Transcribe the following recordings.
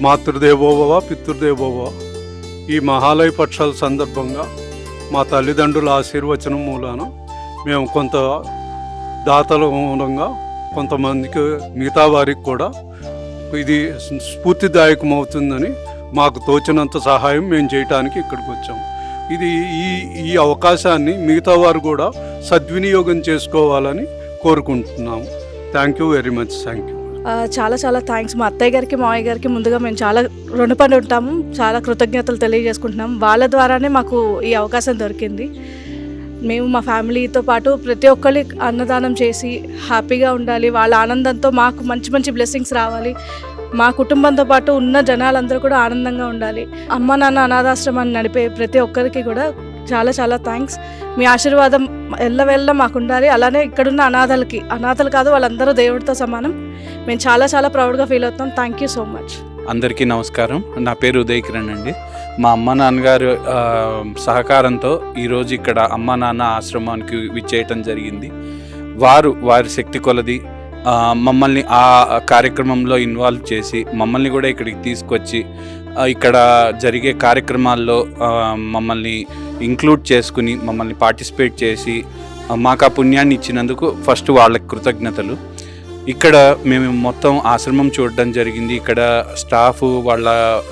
మాతృదేవోభవ పితృదేవోభవ ఈ మహాలయ పక్షాల సందర్భంగా మా తల్లిదండ్రుల ఆశీర్వచనం మూలాన మేము కొంత దాతల మూలంగా కొంతమందికి మిగతా వారికి కూడా ఇది స్ఫూర్తిదాయకం అవుతుందని మాకు తోచినంత సహాయం మేము చేయటానికి ఇక్కడికి వచ్చాము ఇది ఈ ఈ అవకాశాన్ని మిగతా వారు కూడా సద్వినియోగం చేసుకోవాలని కోరుకుంటున్నాము. Thank you very much thank you చాలా చాలా థ్యాంక్స్ మా అత్తయ్య గారికి మావయ్య గారికి ముందుగా మేము చాలా రుణపడి ఉంటాము చాలా కృతజ్ఞతలు తెలియజేసుకుంటున్నాం. వాళ్ళ ద్వారానే మాకు ఈ అవకాశం దొరికింది. మేము మా ఫ్యామిలీతో పాటు ప్రతి ఒక్కరి అన్నదానం చేసి హ్యాపీగా ఉండాలి. వాళ్ళ ఆనందంతో మాకు మంచి మంచి బ్లెస్సింగ్స్ రావాలి. మా కుటుంబంతో పాటు ఉన్న జనాలందరూ కూడా ఆనందంగా ఉండాలి. అమ్మ నాన్న అనాథాశ్రమాన్ని నడిపే ప్రతి ఒక్కరికి కూడా చాలా చాలా థ్యాంక్స్ మీ ఆశీర్వాదం ఎల్లవెల్ల మాకు ఉండాలి అలానే ఇక్కడున్న అనాథలకి అనాథలు కాదు వాళ్ళందరూ దేవుడితో సమానం. మేము చాలా చాలా ప్రౌడ్గా ఫీల్ అవుతాం థ్యాంక్ యూ సో మచ్ అందరికీ నమస్కారం. నా పేరు ఉదయ్ కిరణ్ అండి. మా అమ్మ నాన్నగారు సహకారంతో ఈరోజు ఇక్కడ అమ్మ నాన్న ఆశ్రమానికి విచ్చేయటం జరిగింది. వారు వారి శక్తి కొలది మమ్మల్ని ఆ కార్యక్రమంలో ఇన్వాల్వ్ చేసి మమ్మల్ని కూడా ఇక్కడికి తీసుకొచ్చి ఇక్కడ జరిగే కార్యక్రమాల్లో మమ్మల్ని ఇంక్లూడ్ చేసుకుని మమ్మల్ని పార్టిసిపేట్ చేసి మాకు ఆ పుణ్యాన్ని ఇచ్చినందుకు ఫస్ట్ వాళ్ళకి కృతజ్ఞతలు. ఇక్కడ మేము మొత్తం ఆశ్రమం చూడడం జరిగింది. ఇక్కడ స్టాఫ్ వాళ్ళ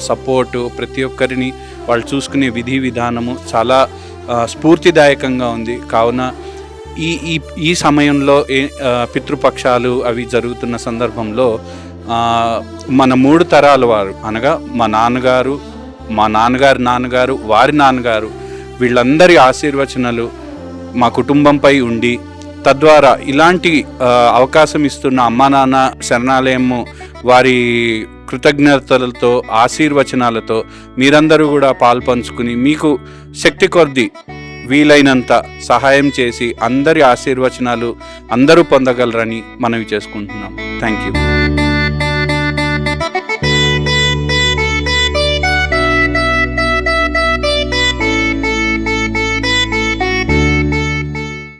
సపోర్టు ప్రతి ఒక్కరిని వాళ్ళు చూసుకునే విధి విధానము చాలా స్ఫూర్తిదాయకంగా ఉంది. కావున ఈ ఈ ఈ సమయంలో ఏ పితృపక్షాలు అవి జరుగుతున్న సందర్భంలో మన మూడు తరాల వారు అనగా మా నాన్నగారు మా నాన్నగారి నాన్నగారు వారి నాన్నగారు వీళ్ళందరి ఆశీర్వచనలు మా కుటుంబంపై ఉండి తద్వారా ఇలాంటి అవకాశం ఇస్తున్న అమ్మా నాన్న శరణాలయము వారి కృతజ్ఞతలతో ఆశీర్వచనాలతో మీరందరూ కూడా పాల్పంచుకుని మీకు శక్తి కొద్ది వీలైనంత సహాయం చేసి అందరి ఆశీర్వచనాలు అందరూ పొందగలరని మనవి చేసుకుంటున్నాం. Thank you